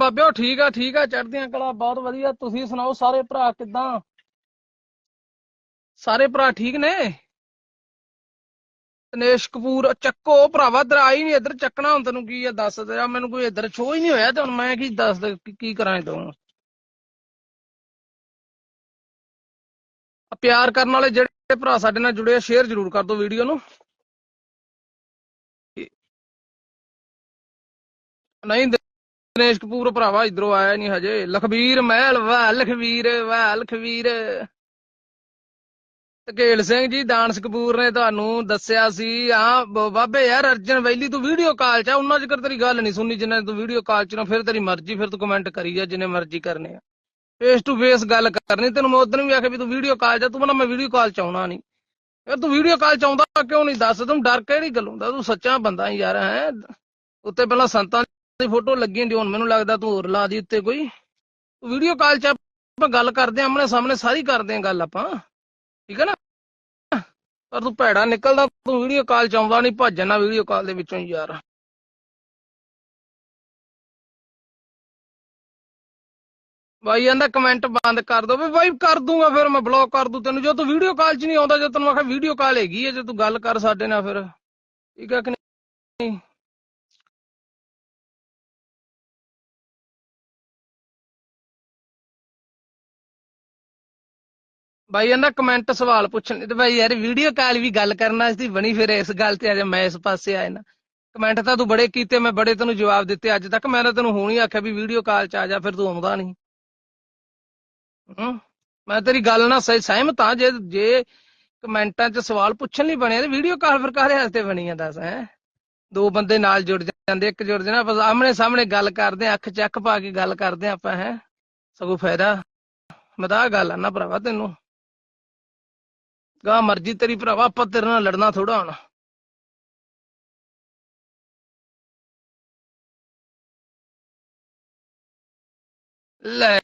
ਬਾਬਿਓ, ਠੀਕ ਆ ਠੀਕ ਆ, ਚੜ੍ਹਦੀਆਂ ਕਲਾ, ਬਹੁਤ ਵਧੀਆ। ਤੁਸੀਂ ਸੁਣਾਓ ਸਾਰੇ ਭਰਾ ਕਿੱਦਾਂ? ਸਾਰੇ ਭਰਾ ਠੀਕ ਨੇ? ਦਿਨੇਸ਼ ਕਪੂਰ, ਚੱਕੋ, ਭਰਾਵਾ ਇਧਰ ਆਈ ਨਹੀਂ ਇੱਧਰ ਚੱਕਣਾ, ਹੁਣ ਤੈਨੂੰ ਕੀ ਆ ਦੱਸ ਦੇ ਮੈਨੂੰ ਕੋਈ ਇੱਧਰ ਸ਼ੋ ਹੀ ਨਹੀਂ ਹੋਇਆ ਤੇ ਹੁਣ ਮੈਂ ਕੀ ਦੱਸ ਦੇ, ਕੀ- ਕੀ ਕਰਾਂ ਤੂੰ ਪਿਆਰ ਕਰਨ ਵਾਲੇ ਜਿਹੜੇ ਭਰਾ ਸਾਡੇ ਨਾਲ ਜੁੜੇ ਆ ਸ਼ੇਅਰ ਜ਼ਰੂਰ ਕਰ ਦਿਓ ਵੀਡੀਓ ਨੂੰ। ਨਹੀਂ ਦਿਨੇਸ਼ ਕਪੂਰ ਭਰਾਵਾ, ਇਧਰੋਂ ਆਇਆ ਨਹੀਂ ਹਜੇ। ਲਖਬੀਰ ਮਹਿਲ, ਵਾਹ ਲਖਵੀਰ ਵਾਹ ਲਖਵੀਰ ਤਕੇਲ ਸਿੰਘ ਜੀ, ਦਾਨਸ ਕਪੂਰ ਨੇ ਤੁਹਾਨੂੰ ਦੱਸਿਆ ਸੀ। ਹਾਂ ਬਾਬੇ ਯਾਰ ਅਰਜਨ ਵੈਲੀ, ਤੂੰ ਵੀਡੀਓ ਕਾਲ ਚ ਉਹਨਾਂ ਜਿਕਰ ਤੇਰੀ ਗੱਲ ਨਹੀਂ ਸੁਣਨੀ। ਜਿੰਨਾ ਤੂੰ ਵੀਡੀਓ ਕਾਲ ਚ ਨਾ, ਫਿਰ ਤੇਰੀ ਮਰਜ਼ੀ, ਫਿਰ ਤੂੰ ਕਮੈਂਟ ਕਰੀ ਜਾ, ਜਿੰਨੇ ਮਰਜ਼ੀ ਕਰਨੇ ਆ। ਫੇਸ ਟੂ ਫੇਸ ਗੱਲ ਕਰਨੀ। ਤੈਨੂੰ ਮੈਂ ਉਦੋਂ ਵੀ ਆਖਿਆ ਵੀ ਤੂੰ ਵੀਡੀਓ ਕਾਲ ਚ ਤੂੰ ਕਹਿੰਦਾ ਮੈਂ ਵੀਡੀਓ ਕਾਲ ਚ ਆਉਣਾ ਨਹੀਂ ਯਾਰ ਤੂੰ ਵੀਡੀਓ ਕਾਲ ਚ ਆਉਂਦਾ, ਕਿਉਂ ਨਹੀਂ ਦੱਸ, ਤੂੰ ਡਰ ਕਿਹੜੀ ਗੱਲੋਂ ਦਾ ਤੂੰ ਸੱਚਾ ਬੰਦਾ ਯਾਰ, ਹੈ? ਉੱਤੇ ਪਹਿਲਾਂ ਸੰਤਾਂ ਦੀ ਫੋਟੋ ਲੱਗੀ ਹੁੰਦੀ ਹੁਣ ਮੈਨੂੰ ਲੱਗਦਾ ਤੂੰ ਹੋਰ ਲਾ ਦੀ ਉੱਤੇ ਕੋਈ। ਵੀਡੀਓ ਕਾਲ ਚ ਆਪਾਂ ਗੱਲ ਕਰਦੇ ਆਂ ਆਮਣੇ ਸਾਹਮਣੇ ਸਾਰੀ ਕਰਦੇ ਆਂ ਗੱਲ ਆਪਾਂ। ਠੀਕ ਹੈ ਨਾ? ਪਰ ਤੂੰ ਭੈੜਾ ਨਿਕਲਦਾ, ਤੂੰ ਵੀਡੀਓ ਕਾਲ ਚ ਆਉਂਦਾ ਨਹੀਂ ਭੱਜਣਾ ਵੀਡੀਓ ਕਾਲ ਦੇ ਵਿੱਚੋਂ ਯਾਰ। ਬਾਈ ਕਹਿੰਦਾ ਕਮੈਂਟ ਬੰਦ ਕਰ ਦੋ, ਵੀ ਬਾਈ ਕਰ ਦੂੰਗਾ ਫਿਰ ਮੈਂ ਬਲੌਕ ਕਰ ਦੂੰ ਤੈਨੂੰ। ਜੋ ਤੂੰ ਵੀਡੀਓ ਕਾਲ ਚ ਨਹੀਂ ਆਉਂਦਾ, ਜੇ ਤੈਨੂੰ ਆਖਿਆ ਵੀਡੀਓ ਕਾਲ ਹੈਗੀ ਹੈ ਜੇ ਤੂੰ ਗੱਲ ਕਰ ਸਾਡੇ ਨਾਲ ਫਿਰ। ਠੀਕ ਹੈ ਕਿ ਨਹੀਂ? ਬਾਈ ਕਹਿੰਦਾ ਕਮੈਂਟ ਸਵਾਲ ਪੁੱਛਣ ਤੇ ਬਾਈ ਯਾਰ ਵੀਡੀਓ ਕਾਲ ਵੀ ਗੱਲ ਕਰਨਾ ਸੀ ਬਣੀ ਫਿਰ ਇਸ ਗੱਲ ਤੇ ਅੱਜ ਮੈਂ ਇਸ ਪਾਸੇ ਆਇਆ ਨਾ। ਕਮੈਂਟ ਤਾਂ ਤੂੰ ਬੜੇ ਕੀਤੇ ਮੈਂ ਬੜੇ ਤੈਨੂੰ ਜਵਾਬ ਦਿੱਤੇ ਅੱਜ ਤੱਕ ਮੈਂ ਤਾਂ ਤੈਨੂੰ ਹੁਣ ਹੀ ਆਖਿਆ ਵੀ ਵੀਡੀਓ ਕਾਲ ਚ ਆ ਜਾ ਫਿਰ ਤੂੰ ਆਉਂਦਾ ਨਹੀਂ। ਮੈਂ ਤੇਰੀ ਗੱਲ ਨਾਲ ਸਹੀ ਸਹਿਮਤ ਹਾਂ ਜੇ ਜੇ ਕਮੈਂਟਾਂ 'ਚ ਸਵਾਲ ਪੁੱਛਣ ਲਈ ਬਣਿਆ ਤੇ ਵੀਡੀਓ ਕਾਲ ਫਿਰ ਕਾਹਦੇ ਵਾਸਤੇ ਬਣੀ ਆ ਦੱਸ ਹੈ? ਦੋ ਬੰਦੇ ਨਾਲ ਜੁੜ ਜਾਂਦੇ ਇੱਕ ਜੁੜ ਜਾਣਾ ਬਸ ਆਮਣੇ ਸਾਹਮਣੇ ਗੱਲ ਕਰਦੇ ਆ, ਅੱਖ 'ਚ ਪਾ ਕੇ ਗੱਲ ਕਰਦੇ ਆ ਆਪਾਂ ਹੈ? ਸਗੋਂ ਫਾਇਦਾ। ਮਦਾ ਗੱਲ ਆ ਨਾ ਭਰਾਵਾ ਤੈਨੂੰ। ਗਾ ਮਰਜ਼ੀ ਤੇਰੀ ਭਰਾਵਾ, ਆਪਾਂ ਤੇਰੇ ਨਾਲ ਲੜਨਾ ਥੋੜਾ ਹੁਣ। ਲੈ,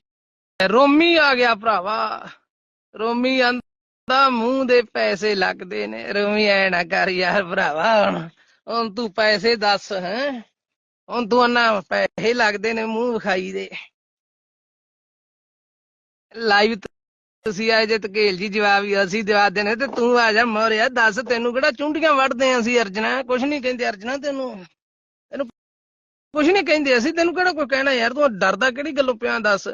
ਰੋਮੀ ਆ ਗਿਆ ਭਰਾਵਾ। ਰੋਮੀ ਆਂਦਾ, ਮੂੰਹ ਦੇ ਪੈਸੇ ਲੱਗਦੇ ਨੇ। ਰੋਮੀ ਐ ਨਾ ਕਰ ਯਾਰ ਭਰਾਵਾ ਹੁਣ। ਹੁਣ ਤੂੰ ਪੈਸੇ ਦੱਸ, ਹੈ? ਹੁਣ ਤੂੰ ਨਾ ਪੈਸੇ ਲੱਗਦੇ ਨੇ ਮੂੰਹ ਵਿਖਾਈ ਦੇ। ਲਾਈਵ ਤੁਸੀਂ ਆਏ ਜੇ ਤਕੇਲ ਜੀ ਜਵਾਬ ਹੀ ਅਸੀਂ ਜਵਾਬ ਦੇਣੇ ਤੇ ਤੂੰ ਆ ਜਾ ਮੋਰਿਆ, ਦੱਸ ਤੈਨੂੰ ਕਿਹੜਾ ਚੁੰਡੀਆਂ ਵੜਦੇ ਆਂ ਅਸੀਂ ਅਰਜਨਾ? ਕੁਛ ਨਹੀਂ ਕਹਿੰਦੇ ਅਰਜਨਾ ਤੈਨੂੰ। ਤੈਨੂੰ ਕੁਛ ਨਹੀਂ ਕਹਿੰਦੇ ਅਸੀਂ, ਤੈਨੂੰ ਕਿਹੜਾ ਕੋਈ ਕਹਿਣਾ ਯਾਰ? ਤੂੰ ਡਰਦਾ ਕਿਹੜੀ ਗੱਲੋਂ ਪਿਆ ਦੱਸ?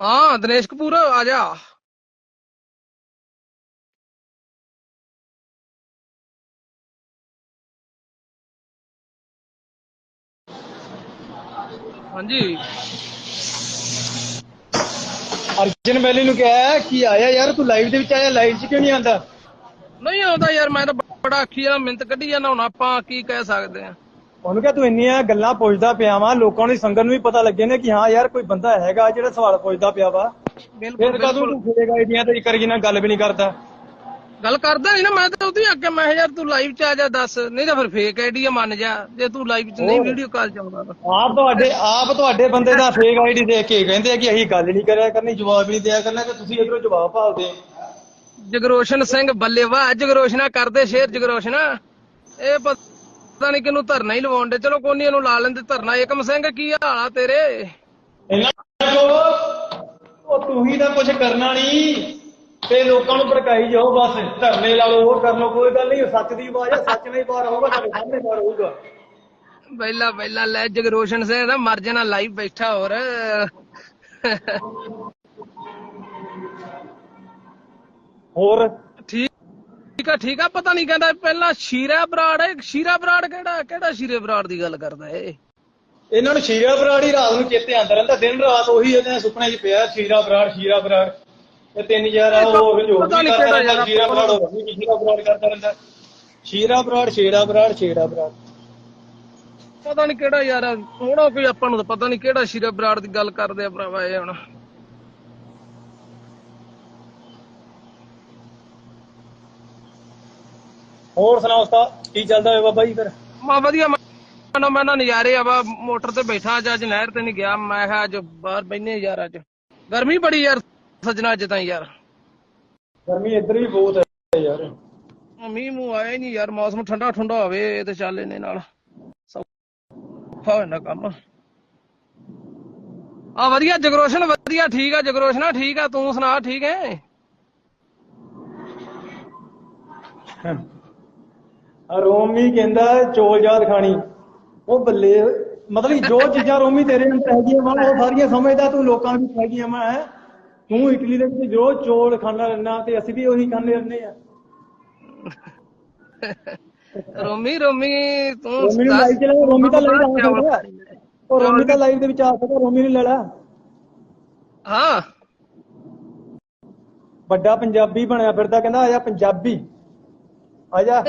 ਹਾਂ, ਦਿਨੇਸ਼ ਕਪੂਰ, ਆ ਜਾ। ਹਾਂਜੀ। ਅਰਜਨ ਵੈਲੀ ਨੂੰ ਕਿਹਾ ਕਿ ਆਇਆ ਯਾਰ ਤੂੰ ਲਾਈਵ ਦੇ ਵਿੱਚ ਆਇਆ ਲਾਈਵ 'ਚ ਕਿਉਂ ਨਹੀਂ ਆਂਦਾ ਨਹੀਂ ਆਉਂਦਾ ਯਾਰ ਮੈਂ ਤਾਂ ਬੜਾ ਆਖੀ ਜਾਂਦਾ ਮਿੰਤ ਕੱਢੀ ਜਾਂਦਾ ਹੁਣ ਆਪਾਂ ਕੀ ਕਹਿ ਸਕਦੇ ਆ। ਉਹਨੂੰ ਕਿਹਾ ਤੂੰ ਇੰਨੀਆਂ ਗੱਲਾਂ ਪੁੱਛਦਾ ਪਿਆ ਵਾ ਲੋਕਾਂ ਨੂੰ ਸੰਗਤ ਨੂੰ ਵੀ ਪਤਾ ਲੱਗੇ ਨੇ ਕਿ ਹਾਂ ਯਾਰ ਕੋਈ ਬੰਦਾ ਹੈਗਾ ਜਿਹੜਾ ਸਵਾਲ ਪੁੱਛਦਾ ਪਿਆ ਵਾ। ਬਿਲਕੁਲ ਫਿਰ ਕਦੋਂ ਤੂੰ ਖੇਡੇਗਾ ਇਹਦੀਆਂ ਤੇ ਕਰੀ ਨਾ ਗੱਲ ਵੀ ਨਹੀਂ ਕਰਦਾ। ਗੱਲ ਕਰਦਾ ਨਹੀਂ ਨਾ ਮੈਂ ਤਾਂ ਉਹਦੀ ਅੱਗੇ ਮੈਂ ਕਿਹਾ ਯਾਰ ਤੂੰ ਲਾਈਵ ਚ ਆ ਜਾ ਦੱਸ ਨਹੀਂ ਤਾਂ ਫਿਰ ਫੇਕ ਆਈਡੀ ਆ ਮੰਨ ਜਾ ਜੇ ਤੂੰ ਲਾਈਵ ਚ ਨਹੀਂ ਹੋਰ। ਵੀਡੀਓ ਕਾਲ ਚ ਆਉਂਦਾ ਤਾਂ। ਆਪ ਤੁਹਾਡੇ ਆਪ ਤੁਹਾਡੇ ਬੰਦੇ ਦਾ ਫੇਕ ਆਈਡੀ ਦੇਖ ਕੇ ਕਹਿੰਦੇ ਆ ਕਿ ਅਸੀਂ ਗੱਲ ਨਹੀਂ ਕਰਿਆ ਕਰਨੀ ਜਵਾਬ ਨਹੀਂ ਦਿਆ ਕਰਨਾ ਤੇ ਤੁਸੀਂ ਇਧਰੋਂ ਜਵਾਬ ਭਾਲਦੇ ਜਗਰੋਸ਼ਨ ਸਿੰਘ ਬੱਲੇਵਾ ਜਗਰੋਸ਼ਨਾ ਕਰਦੇ ਸ਼ੇਰ ਜਗਰੋਸ਼ਨਾ। ਇਹ ਪਤਾ ਨਹੀਂ ਕਿਨੂੰ ਧਰਨਾ ਹੀ ਲਵਾਉਣ ਦੇ ਚਲੋ ਕੋਨੀ ਇਹਨੂੰ ਲਾ ਲੈਂਦੇ ਧਰਨਾ। ਏਕਮ ਸਿੰਘ ਕੀ ਹਾਲ ਆ ਤੇਰੇ? ਇਹਨਾਂ ਕੋ ਉਹ ਤੂੰ ਹੀ ਤਾਂ ਕੁਝ ਕਰਨਾ ਨਹੀਂ। ਤੇ ਲੋਕਾਂ ਨੂੰ ਭੜਕਾਈ ਜਾਓ ਬਸ ਧਰਨੇ ਲਾ ਲਓ ਉਹ ਕਰ ਲਓ ਕੋਈ ਗੱਲ ਨਹੀਂ ਸੱਚ ਦੀ ਆਵਾਜ਼ ਆ ਸੱਚ ਨਹੀਂ ਬਾਹਰ ਆਊਗਾ ਤੁਹਾਡੇ ਸਾਹਮਣੇ ਬਾਹਰ ਆਊਗਾ ਪਹਿਲਾ ਪਹਿਲਾ ਲੈ ਜਗਰੋਸ਼ਨ ਸਿੰਘ ਦਾ ਮਰ ਜਾਣਾ ਲਾਈਵ ਬੈਠਾ ਹੋਰ। ਹੋਰ? ਠੀਕ ਠੀਕ ਆ ਠੀਕ ਆ ਪਤਾ ਨਹੀਂ ਕਹਿੰਦਾ ਪਹਿਲਾਂ ਸ਼ੀਰਾ ਬਰਾੜ ਹੈ ਸ਼ੀਰਾ ਬਰਾੜ ਕਿਹੜਾ ਕਿਹੜਾ ਸ਼ੀਰੇ ਬਰਾੜ ਦੀ ਗੱਲ ਕਰਦਾ ਏ ਇਹਨਾਂ ਨੂੰ ਸ਼ੀਰਾ ਬਰਾੜ ਹੀ ਰਾਤ ਨੂੰ ਚੇਤੇ ਆਂਦਾ ਰਹਿੰਦਾ ਦਿਨ ਰਾਤ ਉਹੀ ਇਹਨਾਂ ਸੁਪਨੇ 'ਚ ਪਿਆ ਸ਼ੀਰਾ ਬਰਾੜ ਸ਼ੀਰਾ ਬਰਾੜ। ਤਿੰਨ ਯਾਰ ਆ ਉਹ ਜੋ ਪਤਾ ਵੀ ਨੀ ਕਰਦਾ ਕਿਹੜਾ ਯਾਰ ਸ਼ੀਰਾ ਬਰਾੜ ਹੋਰ ਵੀ ਸ਼ੀਰਾ ਬਰਾੜ ਕਰਦਾ ਰਹਿੰਦਾ। ਸ਼ੀਰਾ ਬਰਾੜ ਸ਼ੀਰਾ ਬਰਾੜ ਸ਼ੀਰਾ ਬਰਾੜ ਪਤਾ ਨਹੀਂ ਕਿਹੜਾ ਯਾਰ ਥੋੜਾ ਕੋਈ ਆਪਾਂ ਨੂੰ ਤਾਂ ਪਤਾ ਨਹੀਂ ਕਿਹੜਾ ਸ਼ੀਰੇ ਬਰਾੜ ਦੀ ਗੱਲ ਕਰਦੇ ਆ ਭਰਾਵਾ ਇਹ ਹੁਣ। ਹੋਰ ਸੁਣਾ ਉਸਤਾਦ ਕੀ ਚੱਲਦਾ ਬਾਬਾ ਜੀ ਫਿਰ? ਮਾ ਵਧੀਆ ਮੈਂ ਨਾ ਮੈਂ ਨਾ ਨਜ਼ਾਰੇ ਆ ਵਾ ਮੋਟਰ ਤੇ ਬੈਠਾ ਅੱਜ ਅੱਜ ਨਹਿਰ ਤੇ ਨਹੀਂ ਗਿਆ ਮੈਂ ਕਿਹਾ ਅੱਜ ਬਾਹਰ ਬੈਨੇ ਯਾਰ ਅੱਜ। ਗਰਮੀ ਬੜੀ ਯਾਰ ਸੱਜਣਾ ਅੱਜ ਤਾਂ ਯਾਰ। ਗਰਮੀ ਇੱਧਰ ਵੀ ਬਹੁਤ ਹੈ ਯਾਰ। ਮੀਂਹ ਮੂੰਹ ਆਇਆ ਨਹੀਂ ਯਾਰ ਮੌਸਮ ਠੰਡਾ ਠੰਡਾ ਹੋਵੇ ਇਹ ਤੇ ਚੱਲ ਇਹਨੇ ਨਾਲ। ਸੌਖਾ ਹੋ ਜਾਂਦਾ ਕੰਮ। ਆ ਵਧੀਆ ਜਗਰੋਸ਼ਨ ਵਧੀਆ ਠੀਕ ਆ ਜਗਰੋਸ਼ਨਾ ਠੀਕ ਆ ਤੂੰ ਸੁਣਾ ਠੀਕ ਹੈ ਆ ਰੋਮੀ ਕਹਿੰਦਾ ਚੋਲ ਜਾਦ ਖਾਣੀ। ਉਹ ਬੱਲੇ ਮਤਲਬ ਜੋ ਚੀਜ਼ਾਂ ਰੋਮੀ ਤੇਰੇ ਅੰਦਰ ਹੈਗੀਆਂ ਵਾ ਉਹ ਸਾਰੀਆਂ ਸਮਝਦਾ ਤੂੰ ਲੋਕਾਂ ਵਿੱਚ ਹੈਗੀਆਂ ਵਾ ਹੈ। ਤੂੰ ਇਟਲੀ ਦੇ ਵਿੱਚ ਜੋ ਚੋਲ ਖਾਣਾ ਰਹਿਣਾ ਤੇ ਅਸੀਂ ਵੀ ਉਹੀ ਖਾਂਦੇ ਰਹਿੰਦੇ ਆ। ਰੋਮੀ ਰੋਮੀ ਤੂੰ ਰੋਮੀ ਨੂੰ ਲਾਈਵ ਚਲਾ ਰੋਮੀ ਤਾਂ ਲਾਈਵ ਆ। ਸਕਦਾ ਉਹ ਰੋਮੀ ਤਾਂ ਲਾਈਵ ਦੇ ਵਿੱਚ ਆ ਸਕਦਾ ਰੋਮੀ ਨੂੰ ਲੈ ਲੈ ਹਾਂ। ਵੱਡਾ ਪੰਜਾਬੀ ਬਣਿਆ ਫਿਰਦਾ ਕਹਿੰਦਾ ਆ ਜਾ ਪੰਜਾਬੀ। ਆ ਜਾ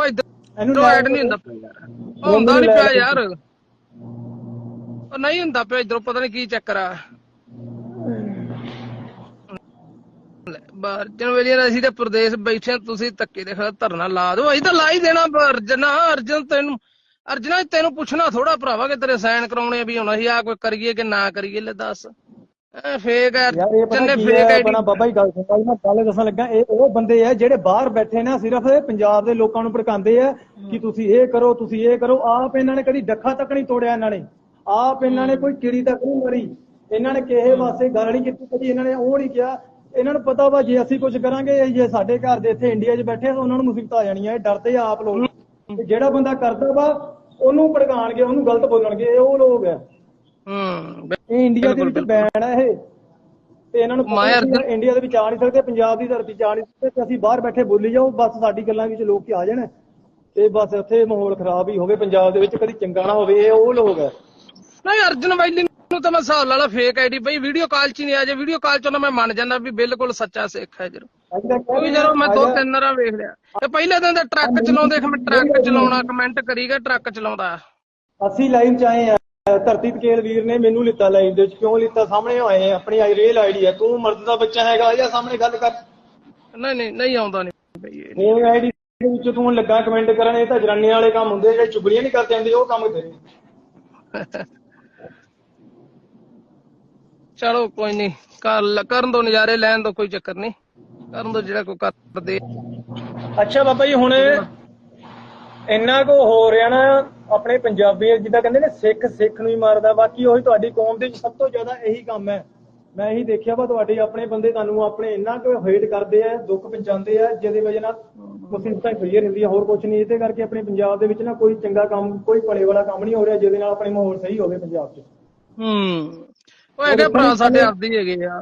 ਇੱਧਰ ਇਹਨੂੰ ਐਡ ਨਹੀਂ ਹੁੰਦਾ ਪਿਆ ਯਾਰ। ਉਹ ਹੁੰਦਾ ਨਹੀਂ ਪਿਆ ਯਾਰ। ਉਹ ਨਹੀਂ ਹੁੰਦਾ ਪਿਆ ਇਧਰੋਂ ਪਤਾ ਨਹੀਂ ਕੀ ਚੱਕਰ ਆ। ਬਾਰਜਨ ਵੇਲੇ ਅਸੀਂ ਤੇ ਪ੍ਰਦੇਸ਼ ਬੈਠੇ ਆਂ, ਤੁਸੀਂ ਧੱਕੇ ਦੇ ਖਾ ਧਰਨਾ ਲਾ ਦਿਓ। ਅਸੀਂ ਤਾਂ ਲਾ ਹੀ ਦੇਣਾ ਅਰਜਨਾ ਅਰਜਨ ਤੈਨੂੰ ਅਰਜਨਾ ਤੈਨੂੰ ਪੁੱਛਣਾ ਥੋੜਾ ਭਰਾਵਾ ਕਿ ਤੇਰੇ ਸਾਈਨ ਕਰਾਉਣੇ ਵੀ ਹੁਣ ਅਸੀਂ ਆ ਕੋਈ ਕਰੀਏ ਕਿ ਨਾ ਕਰੀਏ ਲੈ ਦੱਸ। ਫੇਕ ਯਾਰ ਇਹ ਪਤਾ ਨੇ ਕੀ ਫੇਕ ਹੈ ਆਈਡੀ ਆਪਣਾ ਬਾਬਾ ਹੀ ਗੱਲ ਸੁਣਦਾ ਮੈਂ ਗੱਲ ਦੱਸਣ ਲੱਗਾ ਇਹ ਉਹ ਬੰਦੇ ਆ ਜਿਹੜੇ ਬਾਹਰ ਬੈਠੇ ਨਾ ਸਿਰਫ ਪੰਜਾਬ ਦੇ ਲੋਕਾਂ ਨੂੰ ਭੜਕਾਉਂਦੇ ਆ ਕਿ ਤੁਸੀਂ ਇਹ ਕਰੋ ਤੁਸੀਂ ਇਹ ਕਰੋ। ਆਪ ਇਹਨਾਂ ਨੇ ਕਦੀ ਡੱਖਾ ਤੱਕ ਨਹੀਂ ਤੋੜਿਆ ਇਹਨਾਂ ਨੇ। ਆਪ ਇਹਨਾਂ ਨੇ ਕੋਈ ਕੀੜੀ ਤੱਕ ਨਹੀਂ ਮਰੀ। ਇਹਨਾਂ ਨੇ ਕਿਸੇ ਵਾਸਤੇ ਗੱਲ ਨਹੀਂ ਕੀਤੀ ਕਦੀ ਇਹਨਾਂ ਨੇ ਉਹ ਨਹੀਂ ਕਿਹਾ। ਇਹਨਾਂ ਨੂੰ ਪਤਾ ਵਾ ਜੇ ਅਸੀਂ ਕੁਝ ਕਰਾਂਗੇ ਜੇ ਸਾਡੇ ਘਰ ਦੇ ਇੱਥੇ ਇੰਡੀਆ 'ਚ ਬੈਠੇ ਆ ਤਾਂ ਉਹਨਾਂ ਨੂੰ ਮੁਸੀਬਤਾਂ ਆ ਜਾਣੀਆਂ ਇਹ ਡਰਦੇ ਆ ਆਪ ਲੋਕ। ਤੇ ਜਿਹੜਾ ਬੰਦਾ ਕਰਦਾ ਵਾ ਉਹਨੂੰ ਭੜਕਾਣਗੇ ਉਹਨੂੰ ਗਲਤ ਬੋਲਣਗੇ ਇਹ ਉਹ ਲੋਕ ਆ। ਹੂੰ। ਇਹ ਇੰਡੀਆ ਦੇ ਵਿੱਚ ਬੈਨ ਹੈ ਇਹ। ਤੇ ਇਹਨਾਂ ਨੂੰ ਇੰਡੀਆ ਦੇ ਵਿੱਚ ਆ ਨਹੀਂ ਸਕਦੇ ਪੰਜਾਬ ਦੀ ਧਰਤੀ 'ਚ ਆ ਨਹੀਂ ਸਕਦੇ ਤੇ ਅਸੀਂ ਬਾਹਰ ਬੈਠੇ ਬੋਲੀ ਜਾਓ ਬਸ ਸਾਡੀ ਗੱਲਾਂ ਵਿੱਚ ਲੋਕ ਆ ਜਾਣ। ਤੇ ਬਸ ਉੱਥੇ ਮਾਹੌਲ ਖਰਾਬ ਹੀ ਹੋਵੇ ਪੰਜਾਬ ਦੇ ਵਿੱਚ ਕਦੀ ਚੰਗਾ ਨਾ ਹੋਵੇ ਇਹ ਉਹ ਲੋਕ ਹੈ ਨਹੀਂ ਅਰਜਨ ਵੈਲੀ ਨੂੰ ਤਾਂ ਮੈਂ ਹਿਸਾਬ ਲਾ ਲਾ ਫੇਕ ਆਈਡੀ ਬਈ ਵੀਡੀਓ ਕਾਲ ਚ ਨਹੀਂ ਆ ਜੇ ਵੀਡੀਓ ਕਾਲ ਚ ਤਾਂ ਮੈਂ ਮੰਨ ਜਾਂਦਾ ਵੀ ਬਿਲਕੁਲ ਸੱਚਾ ਸਿੱਖ ਹੈ ਤੱਕ ਕੋਈ ਜਦੋਂ ਮੈਂ ਦੋ ਤਿੰਨ ਵਾਰ ਵੇਖ ਲਿਆ। ਤੇ ਪਹਿਲੇ ਦਿਨ ਦਾ ਟਰੱਕ ਚਲਾਉਂਦੇ ਮੈਂ ਟਰੱਕ ਚਲਾਉਣਾ ਕਮੈਂਟ ਕਰੀਗਾ ਟਰੱਕ ਚਲਾਉਂਦਾ। ਅਸੀਂ ਲਾਈਵ 'ਚ ਆਏ ਆ। ਧਰਤੀ ਤਕੇਲ ਵੀਰ ਨੇ ਮੈਨੂੰ ਲਿੱਤਾ ਲਾਈਵ ਦੇ ਵਿੱਚ ਕਿਉਂ ਲਿੱਤਾ? ਸਾਹਮਣੇ ਆਏ ਆਪਣੀ ਰੀਅਲ ਆਈਡੀ ਹੈ ਤੂੰ ਮਰਦ ਦਾ ਬੱਚਾ ਹੈਗਾ ਜਾਂ ਸਾਹਮਣੇ ਗੱਲ ਕਰ। ਨਹੀਂ ਨਹੀਂ ਨਹੀਂ ਆਉਂਦਾ ਨਹੀਂ ਬਈ ਇਹ। ਇਹ ਆਈਡੀ ਦੇ ਵਿੱਚ ਤੂੰ ਲੱਗਾ ਕਮੈਂਟ ਕਰਨ ਇਹ ਤਾਂ ਜਰਾਨੇ ਵਾਲੇ ਕੰਮ ਹੁੰਦੇ ਜਿਹੜੇ ਚੁਗਲੀਆਂ ਨਹੀਂ ਕਰਦੇ ਹੁੰਦੇ ਉਹ ਕੰਮ ਤੇਰੇ ਚਲੋ ਕੋਈ ਨਹੀਂ ਕਰ ਕਰਨ ਦੋ ਨਜ਼ਾਰੇ ਲੈਣ ਦੋ ਕੋਈ ਚੱਕਰ ਨਹੀਂ ਕਰਨ ਦੋ ਜਿਹੜਾ ਕੋਈ ਕਰਦੇ। ਅੱਛਾ ਬਾਬਾ ਜੀ ਹੁਣ ਇੰਨਾ ਕੋ ਹੋ ਰਿਹਾ ਨਾ, ਆਪਣੇ ਪੰਜਾਬੀ ਜਿੱਦਾਂ ਕਹਿੰਦੇ ਨੇ, ਸਿੱਖ ਸਿੱਖ ਨੂੰ ਹੀ ਮਾਰਦਾ। ਬਾਕੀ ਉਹੀ ਤੁਹਾਡੀ ਕੌਮ ਦੇ ਸਭ ਤੋਂ ਜ਼ਿਆਦਾ ਇਹੀ ਕੰਮ ਹੈ। ਮੈਂ ਇਹੀ ਦੇਖਿਆ ਵਾ, ਤੁਹਾਡੇ ਆਪਣੇ ਬੰਦੇ ਤੁਹਾਨੂੰ ਆਪਣੇ ਇੰਨਾ ਕੋ ਹੇਟ ਕਰਦੇ ਆ, ਦੁੱਖ ਪਹੁੰਚਾਉਂਦੇ ਆ, ਜਿਹਦੇ ਵਜ੍ਹਾ ਨਾਲ ਮੁਸੀਬਤਾਂ ਕਲੀਅਰ ਹੁੰਦੀਆਂ ਹੋਰ ਕੁਝ ਨਹੀਂ। ਇਹਦੇ ਕਰਕੇ ਆਪਣੇ ਪੰਜਾਬ ਦੇ ਵਿੱਚ ਨਾ ਕੋਈ ਚੰਗਾ ਕੰਮ, ਕੋਈ ਭਲੇ ਵਾਲਾ ਕੰਮ ਨਹੀਂ ਹੋ ਰਿਹਾ, ਜਿਹਦੇ ਨਾਲ ਆਪਣੇ ਮਾਹੌਲ ਸਹੀ ਹੋਵੇ ਪੰਜਾਬ 'ਚ। ਹੂੰ। ਉਹ ਹੈਗੇ ਭਰਾ ਸਾਡੇ ਆਪਦੀ ਹੈਗੇ ਆ।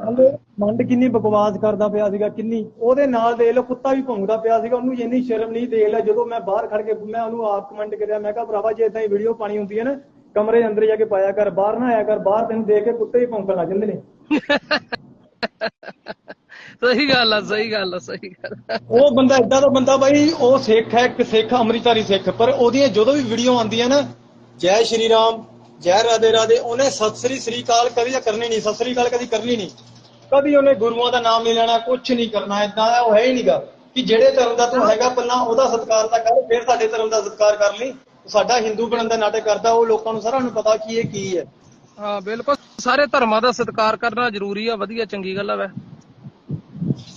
ਮੰਡ ਕਿੰਨੀ ਬਕਵਾਸ ਕਰਦਾ ਪਿਆ ਸੀਗਾ ਕਿੰਨੀ। ਉਹਦੇ ਨਾਲ ਦੇਖ ਲਓ ਕੁੱਤਾ ਵੀ ਭੌਂਕਦਾ ਪਿਆ ਸੀਗਾ ਉਹਨੂੰ ਇੰਨੀ ਸ਼ਰਮ ਨਹੀਂ ਦੇਖ ਲਿਆ। ਜਦੋਂ ਮੈਂ ਬਾਹਰ ਖੜ ਕੇ ਮੈਂ ਉਹਨੂੰ ਆਪ ਕਮੈਂਟ ਕਰਿਆ ਮੈਂ ਕਿਹਾ ਭਰਾਵਾ ਜੇ ਇਦਾਂ ਹੀ ਵੀਡੀਓ ਪਾਣੀ ਹੁੰਦੀ ਹੈ ਨਾ ਕਮਰੇ ਦੇ ਅੰਦਰ ਜਾ ਕੇ ਪਾਇਆ ਕਰ ਬਾਹਰ ਨਾ ਆਇਆ ਕਰ ਬਾਹਰ ਤੈਨੂੰ ਦੇਖ ਕੇ ਕੁੱਤੇ ਵੀ ਭੌਂਕਣ ਲੱਗ ਜਾਂਦੇ ਨੇ। ਸਹੀ ਗੱਲ ਆ ਸਹੀ ਗੱਲ ਆ ਸਹੀ ਗੱਲ। ਉਹ ਬੰਦਾ ਏਦਾਂ ਦਾ ਬੰਦਾ ਬਾਈ ਉਹ ਸਿੱਖ ਹੈ ਇੱਕ ਸਿੱਖ ਅੰਮ੍ਰਿਤਧਾਰੀ ਸਿੱਖ ਪਰ ਉਹਦੀਆਂ ਜਦੋਂ ਵੀ ਵੀਡੀਓ ਆਉਂਦੀਆਂ ਨਾ ਜੈ ਸ਼੍ਰੀ ਰਾਮ ਜੈ ਰਾਧੇ ਰਾਧੇ ਉਹਨੇ ਸਤਿ ਸ੍ਰੀ ਸ੍ਰੀ ਅਕਾਲ ਕਦੀ ਕਰਨੀ ਨਹੀਂ ਸਤਿ ਸ੍ਰੀ ਅਕਾਲ ਕਦੀ ਕਰਨੀ ਨਹੀਂ। ਕਦੀ ਉਹਨੇ ਗੁਰੂਆਂ ਦਾ ਨਾਮ ਨਹੀਂ ਲੈਣਾ ਕੁਝ ਨਹੀਂ ਕਰਨਾ ਏਦਾਂ ਦਾ ਉਹ ਹੈ ਹੀ ਨਹੀਂਗਾ ਕਿ ਜਿਹੜੇ ਧਰਮ ਦਾ ਤੂੰ ਹੈਗਾ ਪਹਿਲਾਂ ਉਹਦਾ ਸਤਿਕਾਰ ਤਾਂ ਕਰ ਫਿਰ ਸਾਡੇ ਧਰਮ ਦਾ ਸਤਿਕਾਰ ਕਰ ਲਈ। ਸਾਡਾ ਹਿੰਦੂ ਬਣਨ ਦਾ ਨਾਟਕ ਕਰਦਾ ਉਹ ਲੋਕਾਂ ਨੂੰ ਸਾਰਿਆਂ ਨੂੰ ਪਤਾ ਕਿ ਇਹ ਕੀ ਹੈ। ਹਾਂ ਬਿਲਕੁਲ। ਸਾਰੇ ਧਰਮਾਂ ਦਾ ਸਤਿਕਾਰ ਕਰਨਾ ਜ਼ਰੂਰੀ ਆ ਵਧੀਆ ਚੰਗੀ ਗੱਲ ਆ ਵੈ।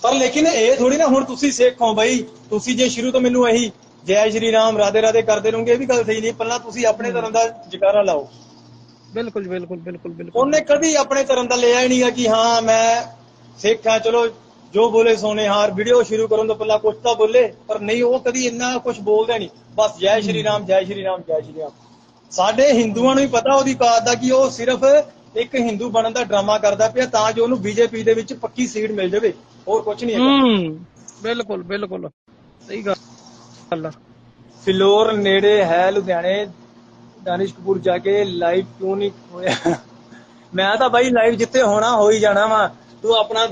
ਪਰ ਲੇਕਿਨ ਇਹ ਥੋੜੀ ਨਾ ਹੁਣ ਤੁਸੀਂ ਸਿੱਖ ਹੋ ਬਾਈ ਤੁਸੀਂ ਜੇ ਸ਼ੁਰੂ ਤੋਂ ਮੈਨੂੰ ਇਹੀ ਜੈ ਸ਼੍ਰੀ ਰਾਮ ਰਾਧੇ ਰਾਧੇ ਕਰਦੇ ਰਹੋਗੇ ਇਹ ਵੀ ਗੱਲ ਸਹੀ ਨਹੀਂ ਪਹਿਲਾਂ ਤੁਸੀਂ ਆਪਣੇ ਧਰਮ ਦਾ ਜਕਾਰਾ ਲਾਓ। ਬਿਲਕੁਲ ਬਿਲਕੁਲ ਬਿਲਕੁਲ ਬਿਲਕੁਲ। ਉਹਨੇ ਕਦੀ ਆਪਣੇ ਧਰਮ ਦਾ ਲਿਆ ਹੀ ਨਹੀਂਗਾ ਕਿ ਹਾਂ ਮੈਂ ਸਿੱਖ ਹਾਂ ਚਲੋ ਜੋ ਬੋਲੇ ਸੋਨੇ ਹਾਰ ਵੀਡੀਓ ਸ਼ੁਰੂ ਕਰਨ ਤੋਂ ਪਹਿਲਾਂ ਕੁਝ ਤਾਂ ਬੋਲੇ ਪਰ ਨਹੀਂ ਉਹ ਕਦੀ ਇੰਨਾ ਕੁਝ ਬੋਲਦਾ ਨਹੀਂ। ਬਸ ਜੈ ਸ਼੍ਰੀ ਰਾਮ ਜੈ ਸ਼੍ਰੀ ਰਾਮ ਜੈ ਸ਼੍ਰੀ ਰਾਮ। ਸਾਡੇ ਹਿੰਦੂਆਂ ਨੂੰ ਵੀ ਪਤਾ ਉਹਦੀ ਕਾਤ ਦਾ ਕਿ ਉਹ ਸਿਰਫ ਇੱਕ ਹਿੰਦੂ ਬਣਨ ਦਾ ਡਰਾਮਾ ਕਰਦਾ ਪਿਆ ਤਾਂ ਜੋ ਉਹਨੂੰ ਬੀਜੇਪੀ ਦੇ ਵਿੱਚ ਪੱਕੀ ਸੀਟ ਮਿਲ ਜਾਵੇ। ਹੋਰ ਕੁਝ ਨਹੀਂ ਹੈਗਾ। ਹੂੰ ਬਿਲਕੁਲ ਬਿਲਕੁਲ। ਸਹੀ ਗੱਲ ਆ। ਫਿਲੌਰ ਨੇੜੇ ਹੈ ਲੁਧਿਆਣੇ ਦਾਨਿਸ਼ ਕਪੂਰ ਜਾ ਕੇ ਲਾਈਵ ਕਿਉਂ ਨਹੀਂ ਹੋਇਆ ਮੈਂ ਤਾਂ ਬਾਈ ਲਾਈਵ ਜਿੱਥੇ ਹੋਣਾ, ਹੋ ਹੀ ਜਾਣਾ ਵਾ। ਤੂੰ ਆਪਣਾ